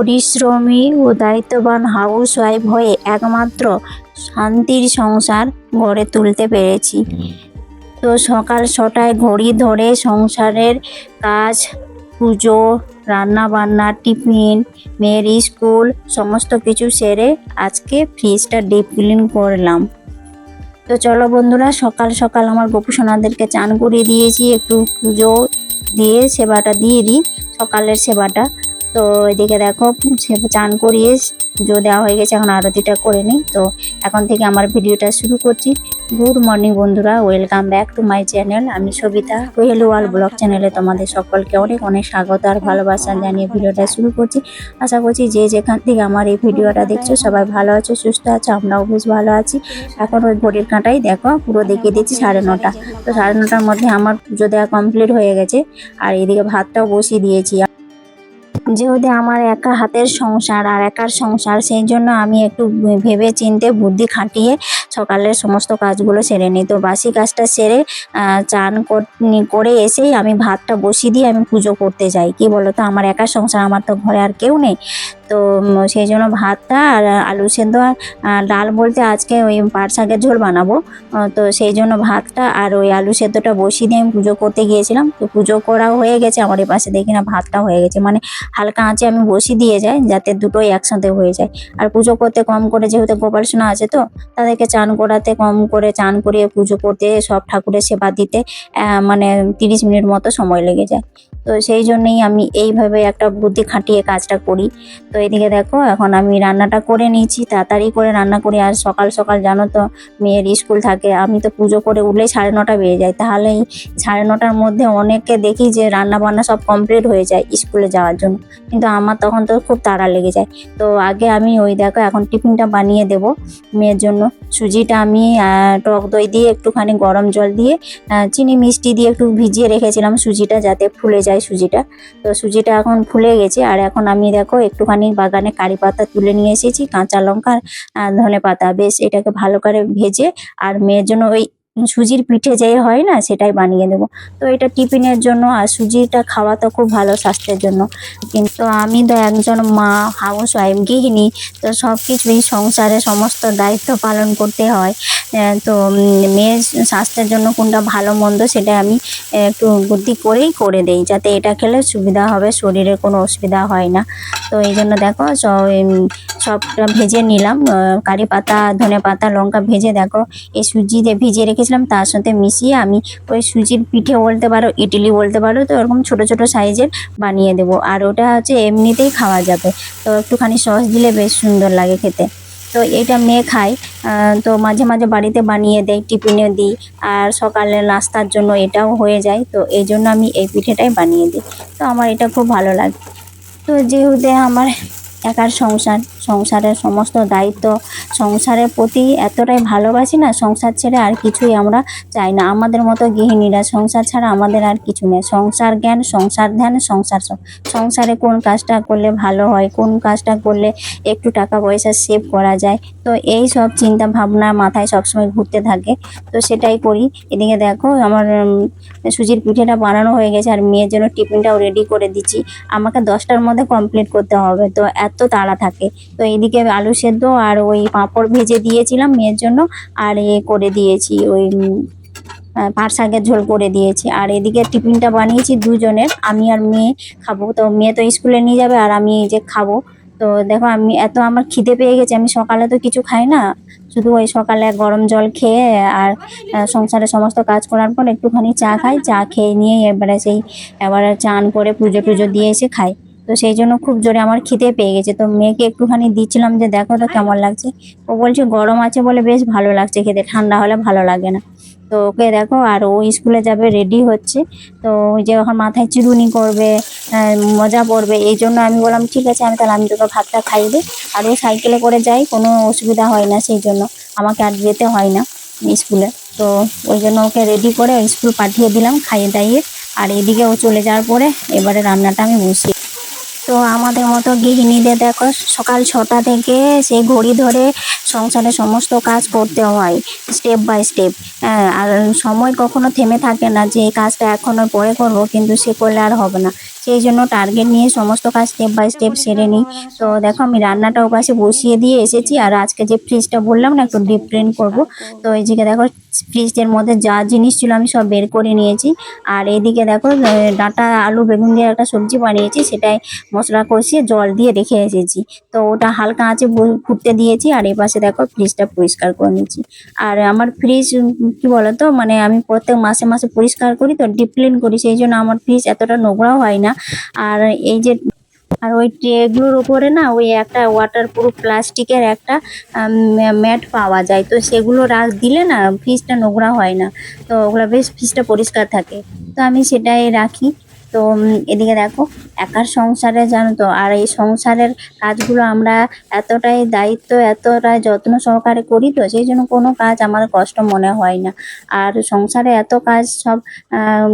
পরিশ্রমী ও দায়িত্ববান হাউসওয়াইফ হয়ে একমাত্র শান্তির সংসার গড়ে তুলতে পেরেছি। তো সকাল ছটায় ঘড়ি ধরে সংসারের কাজ, পুজো, রান্নাবান্না, টিফিন, মেয়ের স্কুল, সমস্ত কিছু সেরে আজকে ফ্রিজটা ডিপ ক্লিন করলাম। তো চলো বন্ধুরা, সকাল সকাল আমার গোপু সোনাদেরকে চান করিয়ে দিয়েছি। একটু পুজো দিয়ে সেবাটা দিয়ে দিই। সকালের সেবাটা তো এদিকে দেখো চান করিয়ে পুজো দেওয়া হয়ে গেছে, এখন আরতিটা করে নিই। তো এখন থেকে আমার ভিডিওটা শুরু করছি। গুড মর্নিং বন্ধুরা, welcome back to my channel. আমি সবিতা ওয়েল ওয়াল ব্লগ চ্যানেলে তোমাদের সকলকে অনেক অনেক স্বাগত আর ভালোবাসা জানিয়ে ভিডিওটা শুরু করছি। আশা করছি যে যেখান থেকে আমার এই ভিডিওটা দেখছ, সবাই ভালো আছো, সুস্থ আছো, আমরাও বেশ ভালো আছি। এখন ওই ঘড়ির কাঁটাই দেখো, পুরো দেখিয়ে দিচ্ছি সাড়ে নটা। তো সাড়ে নটার মধ্যে আমার পুজো দেওয়া কমপ্লিট হয়ে গেছে, আর এদিকে ভাতটাও বসিয়ে দিয়েছি। যেহেতু আমার একা হাতের সংসার আর একার সংসার, সেই জন্য আমি একটু ভেবে চিনতে বুদ্ধি খাটিয়ে সকালের সমস্ত কাজগুলো সেরে নিই। তো বাসি কাজটা সেরে চান কর- এসেই আমি ভাতটা বসিয়ে দিয়ে আমি পুজো করতে যাই। কি বলো তো আমার একা সংসার, আমার তো ঘরে আর কেউ নেই। তো সেই জন্য ভাতটা আর আলু সেদ্ধ আর ডাল বলতে আজকে ওই পাট শাকের ঝোল বানাবো। তো সেই জন্য ভাতটা আর ওই আলু সেদ্ধটা বসিয়ে দিয়ে আমি পুজো করতে গিয়েছিলাম। তো পুজো করা হয়ে গেছে, আমার এই পাশে দেখি না ভাতটা হয়ে গেছে। মানে হালকা আঁচে আমি বসিয়ে দিয়ে যাই, যাতে দুটোই একসাথে হয়ে যায়। আর পুজো করতে কম করে যেহেতু গোপাল সোনা আছে তো, তাদেরকে চান করাতে কম করে চান করিয়ে পুজো করতে সব ঠাকুরের সেবা দিতে মানে তিরিশ মিনিট মতো সময় লেগে যায়। তো সেই জন্যই আমি এইভাবে একটা বুদ্ধি খাটিয়ে কাজটা করি। তো এদিকে দেখো, এখন আমি রান্নাটা করে নিয়েছি, তাড়াতাড়ি করে রান্না করি। আর সকাল সকাল জানো তো, মেয়ের স্কুল থাকে, আমি তো পুজো করে উঠলেই সাড়ে নটা বেজে যায়। তাহলেই সাড়ে নটার মধ্যে অনেককে দেখি যে রান্না বান্না সব কমপ্লিট হয়ে যায় স্কুলে যাওয়ার জন্য। কিন্তু আমার তখন তো খুব তাড়া লেগে যায়। তো আগে আমি ওই দেখো, এখন টিফিনটা বানিয়ে দেব মেয়ের জন্য। সুজিটা আমি টক দই দিয়ে একটুখানি গরম জল দিয়ে চিনি মিষ্টি দিয়ে একটু ভিজিয়ে রেখেছিলাম সুজিটা যাতে ফুলে যায় সুজিটা। তো সুজিটা এখন ফুলে গেছে। আর এখন আমি দেখো, একটুখানি বাগানে কারি পাতা তুলে নিয়ে এসেছি, কাঁচা লঙ্কা ধনে পাতা বেশ, এটাকে ভালো করে ভেজে আর মেয়ের জন্য ওই সুজির পিঠে যে হয় না, সেটাই বানিয়ে দেবো। তো এটা টিফিনের জন্য আর সুজিটা খাওয়া তো খুব ভালো স্বাস্থ্যের জন্য। কিন্তু আমি তো একজন মা হাউস ওয়াইফ গৃহিণী, তো সব কিছুই সংসারে সমস্ত দায়িত্ব পালন করতে হয়। তো মেয়ের স্বাস্থ্যের জন্য কোনটা ভালো, মন্দ, সেটা আমি একটু বুদ্ধি করেই করে দেই, যাতে এটা খেলে সুবিধা হবে, শরীরে কোনো অসুবিধা হয় না। তো এই জন্য দেখো, সব সবটা ভেজে নিলাম। কারি পাতা, ধনে পাতা, লঙ্কা ভেজে দেখো, এই সুজি যে ভিজিয়ে রেখেছিলাম তার সাথে মিশিয়ে আমি ওই সুজির পিঠে বলতে পারো ইডলি বলতে পারো তো এরকম ছোট ছোট সাইজের বানিয়ে দেবো। আর ওটা হচ্ছে এমনিতেই খাওয়া যাবে। তো একটুখানি সস দিলে বেশ সুন্দর লাগে খেতে। তো এটা মেয়ে আহ, তো মাঝে মাঝে বাড়িতে বানিয়ে দেয় টিফিনে দিই। আর সকালে নাস্তার জন্য এটাও হয়ে যায়। তো এই জন্য আমি এই পিঠেটাই বানিয়ে দিই। তো আমার এটা খুব ভালো লাগে। তো যেহেতু আমার একার সংসার, সংসারের সমস্ত দায়িত্ব, সংসারের প্রতি এতটাই ভালোবাসি না, সংসার ছেড়ে আর কিছুই আমরা চাই না। আমাদের মতো গৃহিণীরা সংসার ছাড়া আমাদের আর কিছু নেই। সংসার জ্ঞান, সংসার ধ্যান, সংসার সংসারে কোন কাজটা করলে ভালো হয়, কোন কাজটা করলে একটু টাকা পয়সা সেভ করা যায়? তো এই সব চিন্তা ভাবনা মাথায় সবসময় ঘুরতে থাকে। তো সেটাই করি। এদিকে দেখো আমার সুজির পিঠেটা বানানো হয়ে গেছে আর মেয়ের জন্য টিফিনটাও রেডি করে দিচ্ছি। আমাকে দশটার মধ্যে কমপ্লিট করতে হবে। তো তাড়া থাকে। তো এইদিকে আলু সেদ্ধ আর ওই পাঁপড় ভেজে দিয়েছিলাম মেয়ের জন্য আর এ করে দিয়েছি ওই পাট শাকের ঝোল করে দিয়েছি। আর এদিকে টিফিনটা বানিয়েছি দুজনের, আমি আর মেয়ে খাব। তো মেয়ে তো স্কুলে নিয়ে যাবে আর আমি যে খাব। তো দেখো আমি এত আমার খিদে পেয়ে গেছে, আমি সকালে তো কিছু খাই না। শুধু ওই সকালে গরম জল খেয়ে আর সংসারে সমস্ত কাজ করার পর একটুখানি চা খাই। চা খেয়ে নিয়ে এবারে সেই, এবারে চান করে পুজো টুজো দিয়ে এসে খাই। তো সেই জন্য খুব জোরে আমার খিদে পেয়ে গেছে। তো মেয়েকে একটুখানি দিচ্ছিলাম যে দেখো তো কেমন লাগছে। ও বলছে, গরম আছে বলে বেশ ভালো লাগছে খেতে, ঠান্ডা হলে ভালো লাগে না। তো ওকে দেখো, আর ও স্কুলে যাবে রেডি হচ্ছে। তো ওই যে এখন মাথায় চিরুনি করবে মজা পড়বে এই জন্য আমি বললাম, ঠিক আছে, আমি তাহলে, আমি তোকে ভাতটা খাইয়ে দিই। আর ও সাইকেলে করে যাই কোনো অসুবিধা হয় না সেই জন্য। আমাকে আর যেতে হয় না স্কুলে। তো ওই জন্য ওকে রেডি করে স্কুল পাঠিয়ে দিলাম, খাইয়ে দাইয়ে। আর এদিকে ও চলে যাওয়ার পরে এবারে রান্নাটা আমি বসিয়ে তো আমাদের মতো গৃহিণীদের দেখো, সকাল ছটা থেকে সেই ঘড়ি ধরে সংসারে সমস্ত কাজ করতে হয় স্টেপ বাই স্টেপ আর সময় কখনো থেমে থাকে না যে, এই কাজটা এখনও পরে করব, কিন্তু সে করলে আর হবে না। সেই জন্য টার্গেট নিয়ে সমস্ত কাজ স্টেপ বাই স্টেপ সেরে নিই। তো দেখো আমি রান্নাটা ওপাশে বসিয়ে দিয়ে এসেছি আর আজকে যে ফ্রিজটা বললাম না, একটু ডিপ ক্লিন করব। তো এইদিকে দেখো ফ্রিজের মধ্যে যা জিনিস ছিল আমি সব বের করে নিয়েছি। আর এইদিকে দেখো ডাঁটা, আলু, বেগুন দিয়ে একটা সবজি বানিয়েছি, সেটাই মশলা কষিয়ে জল দিয়ে রেখে এসেছি। তো ওটা হালকা আঁচে ফুটতে দিয়েছি আর এই পাশে দেখো ফ্রিজটা পরিষ্কার করে নিয়েছি। আর আমার ফ্রিজ কি বলতো মানে আমি প্রত্যেক মাসে মাসে পরিষ্কার করি, তো ডিপ ক্লিন করি, সেই জন্য আমার ফ্রিজ এতটা নোংরাও হয় না। আর এই যে, আর ওই ট্রেগুলোর উপরে না ওই একটা ওয়াটার প্রুফ প্লাস্টিকের একটা ম্যাট পাওয়া যায়। তো সেগুলো রাখ দিলে না, ফ্রিজটা নোংরা হয় না। তো ওগুলো বেশ ফ্রিজটা পরিষ্কার থাকে। তো আমি সেটাই রাখি। তো এদিকে দেখো, একার সংসারে জানো তো, আর এই সংসারের কাজগুলো আমরা এতটাই দায়িত্ব, এতটাই যত্ন সহকারে করি তো, সেই জন্য কোনো কাজ আমার কষ্ট মনে হয় না। আর সংসারে এত কাজ সব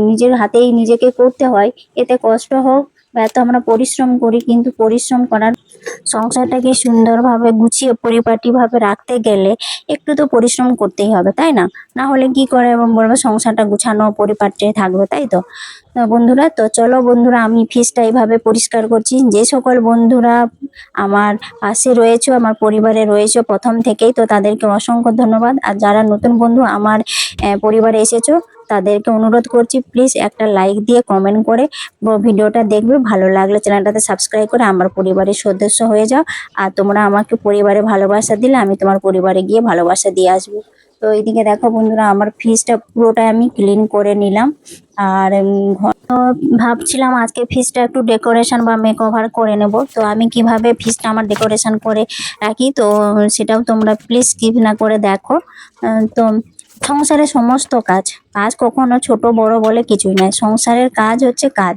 নিজের হাতেই নিজেকে করতে হয়, এতে কষ্ট হোক বা এত আমরা পরিশ্রম করি, কিন্তু পরিশ্রম করার সংসারটাকে সুন্দরভাবে গুছিয়ে পরিপাটিভাবে রাখতে গেলে একটু তো পরিশ্রম করতেই হবে, তাই না? না হলে কি করে এবং বলব সংসারটা গুছানো পরিপাটে থাকবে, তাই তো? তো বন্ধুরা, তো চলো বন্ধুরা, আমি ফিসটা এইভাবে পরিষ্কার করছি। যে সকল বন্ধুরা আমার পাশে রয়েছে, আমার পরিবারে রয়েছে প্রথম থেকেই, তো তাদেরকে অসংখ্য ধন্যবাদ। আর যারা নতুন বন্ধু, আমার পরিবারে এসেছ তাদেরকে অনুরোধ করছি প্লিজ একটা লাইক দিয়ে কমেন্ট করে ভিডিওটা দেখবে। ভালো লাগলে চ্যানেলটাতে সাবস্ক্রাইব করে আমার পরিবারের সদস্য হয়ে যাও। আর তোমরা আমাকে পরিবারে ভালোবাসা দিলে আমি তোমার পরিবারে গিয়ে ভালোবাসা দিয়ে আসব। তো এইদিকে দেখো বন্ধুরা, আমার ফ্রিজটা পুরোটাই আমি ক্লিন করে নিলাম। আর ভাবছিলাম আজকে ফ্রিজটা একটু ডেকোরেশন বা মেক ওভার করে নেব। তো আমি কীভাবে ফ্রিজটা আমার ডেকোরেশন করে রাখি? তো সেটাও তোমরা প্লিজ স্কিপ না করে দেখো। তো সংসারের সমস্ত কাজ। কাজ কখনো ছোট, বড় বলে কিছুই নয়। সংসারের কাজ হচ্ছে কাজ।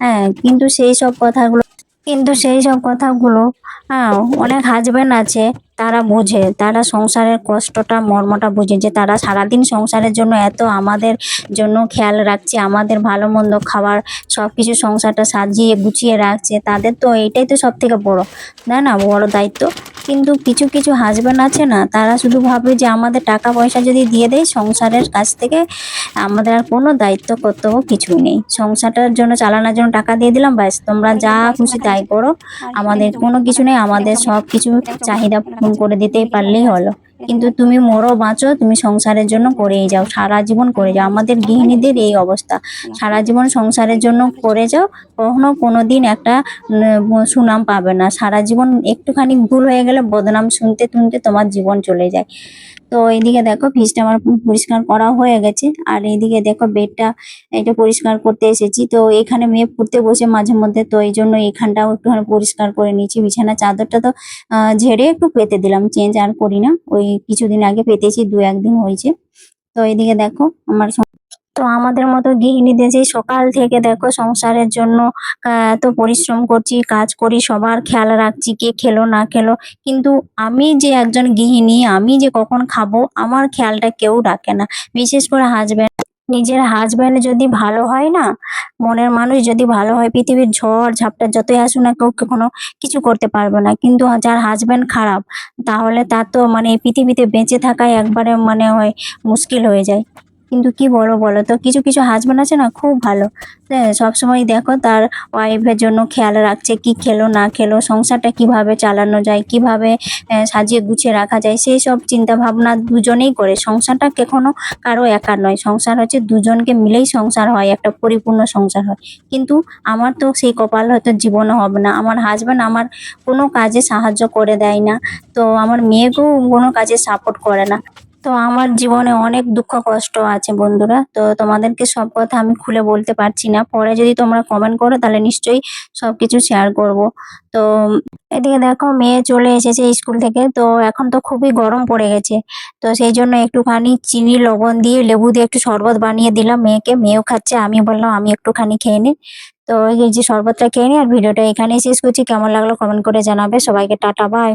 হ্যাঁ কিন্তু সেই সব কথাগুলো, কিন্তু সেই সব কথাগুলো হ্যাঁ অনেক হাজব্যান্ড আছে। তারা বোঝে, তারা সংসারের কষ্টটা, মর্মটা বোঝে যে তারা সারাদিন সংসারের জন্য এত আমাদের জন্য খেয়াল রাখছে, আমাদের ভালো মন্দ খাবার সব কিছু সংসারটা সাজিয়ে গুছিয়ে রাখছে, তাদের তো এইটাই তো সব থেকে বড়ো। না না, বড় দায়িত্ব। কিন্তু কিছু কিছু হাজব্যান্ড আছে না, তারা শুধু ভাবে যে আমাদের টাকা পয়সা যদি দিয়ে দেয়, সংসারের কাছ থেকে আমাদের আর কোনো দায়িত্ব, কর্তব্য কিছুই নেই। সংসারটার জন্য, চালানোর জন্য টাকা দিয়ে দিলাম, ব্যাস, তোমরা যা খুশি তাই করো। আমাদের কোনো কিছু নেই, আমাদের সব কিছু চাহিদা পূরণ করে দিতেই পারলেই হলো। কিন্তু তুমি মরো, বাঁচো, তুমি সংসারের জন্য করেই যাও, সারা জীবন করে যাও। আমাদের গৃহিণীদের এই অবস্থা। সারা জীবন সংসারের জন্য করে যাও, কখনো কোনো দিন একটা সুনাম পাবে না। সারা জীবন একটুখানি ভুল হয়ে গেলে বদনাম শুনতে শুনতে তোমার জীবন চলে যায়। তো এইদিকে দেখো, ফ্রিজটা আমার পরিষ্কার করা হয়ে গেছে। আর এইদিকে দেখো, বেডটা এটা পরিষ্কার করতে এসেছি। তো এখানে মেয়ে পড়তে বসে মাঝে মধ্যে, তো এই জন্য এখানটাও একটুখানি পরিষ্কার করে নিয়েছি। বিছানা চাদরটা তো ঝেড়ে একটু পেতে দিলাম। চেঞ্জ আর করি না। ওই কিছুদিন আগে পেতেছি, দু একদিন হয়েছে। তো এইদিকে দেখো, আমার তো আমাদের মতো গৃহিণীদের যে সকাল থেকে দেখো সংসারের জন্য এত পরিশ্রম করছি, কাজ করি, সবার খেয়াল রাখছি, কে খেলো, না খেলো। কিন্তু আমি যে একজন গৃহিণী, আমি যে কখন খাব, আমার খেয়ালটা কেউ রাখে না। বিশেষ করে হাজব্যান্ড নিজের হাজব্যান্ড যদি ভালো হয় না, মনের মানুষ যদি ভালো হয়, পৃথিবীর ঝড় ঝাপটা যতই আসুক না কেউ কোনো কিছু করতে পারবে না। কিন্তু যার হাজব্যান্ড খারাপ, তাহলে তার তো মানে পৃথিবীতে বেঁচে থাকাই একবারে মানে হয় মুশকিল হয়ে যায়। কিন্তু কি বলো বলো তো? কিছু কিছু হাজব্যান্ড আছে না, খুব ভালো। হ্যাঁ সবসময় দেখো তার ওয়াইফের জন্য খেয়াল রাখছে কি খেলো, না খেলো, সংসারটা কীভাবে চালানো যায়, কীভাবে সাজিয়ে গুছিয়ে রাখা যায়, সেই সব চিন্তা ভাবনা দুজনেই করে। সংসারটা কখনো কারও একার নয়। সংসার হচ্ছে দুজনকে মিলেই সংসার হয়, একটা পরিপূর্ণ সংসার হয়। কিন্তু আমার তো সেই কপাল হয়তো জীবনও হবে না। আমার হাজব্যান্ড আমার কোনো কাজে সাহায্য করে দেয় না। তো আমার মেয়েকেও কোনো কাজে সাপোর্ট করে না। তো আমার জীবনে অনেক দুঃখ কষ্ট আছে বন্ধুরা। তো তোমাদেরকে সব কথা আমি খুলে বলতে পারছি না। পরে যদি তোমরা কমেন্ট করো, তাহলে নিশ্চয়ই সব কিছু শেয়ার করব। তো এদিকে দেখো, মেয়ে চলে এসেছে স্কুল থেকে। তো এখন তো খুবই গরম পড়ে গেছে। তো সেই জন্য একটুখানি চিনি, লবণ দিয়ে, লেবু দিয়ে একটু শরবত বানিয়ে দিলাম মেয়েকে। মেয়েও খাচ্ছে, আমি বললাম, আমি একটুখানি খেয়ে নিই তো এই যে শরবতটা খেয়ে নিই আর ভিডিওটা এখানেই শেষ করছি। কেমন লাগল কমেন্ট করে জানাবে। সবাইকে টাটা বাই